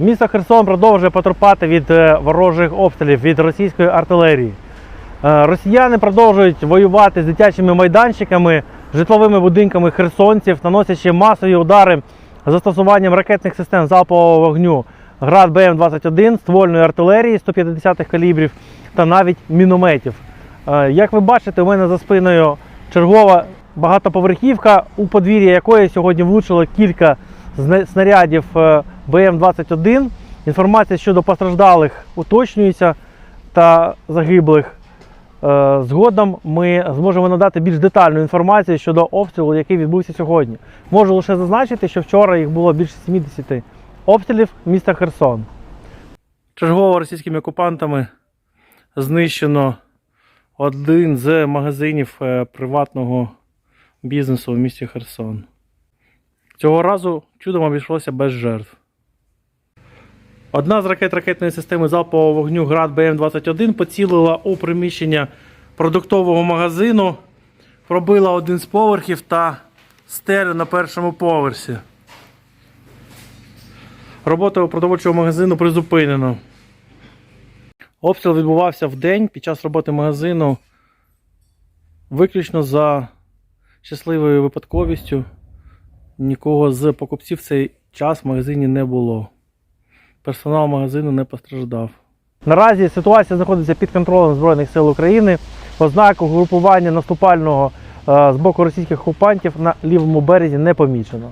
Місто Херсон продовжує потерпати від е, ворожих обстрілів від російської артилерії. Е, Росіяни продовжують воювати з дитячими майданчиками, житловими будинками херсонців, наносячи масові удари застосуванням ракетних систем залпового вогню град БМ-21, ствольної артилерії 150-х калібрів та навіть мінометів. Е, Як ви бачите, у мене за спиною чергова багатоповерхівка, у подвір'ї якої сьогодні влучило кілька снарядів БМ-21. Інформація щодо постраждалих уточнюється та загиблих. Е, Згодом ми зможемо надати більш детальну інформацію щодо обстрілу, який відбувся сьогодні. Можу лише зазначити, що вчора їх було більше 70 обстрілів міста Херсон. Чергово російськими окупантами знищено один з магазинів е, приватного бізнесу в місті Херсон. Цього разу чудом обійшлося без жертв. Одна з ракет ракетної системи залпового вогню Град БМ-21 поцілила у приміщення продуктового магазину, пробила один з поверхів та стелю на першому поверсі. Робота продовольчого магазину призупинено. Обстріл відбувався в день під час роботи магазину виключно за щасливою випадковістю. Нікого з покупців в цей час в магазині не було. Персонал магазину не постраждав. Наразі ситуація знаходиться під контролем Збройних сил України. Ознак угрупування наступального е, з боку російських окупантів на лівому березі не помічено.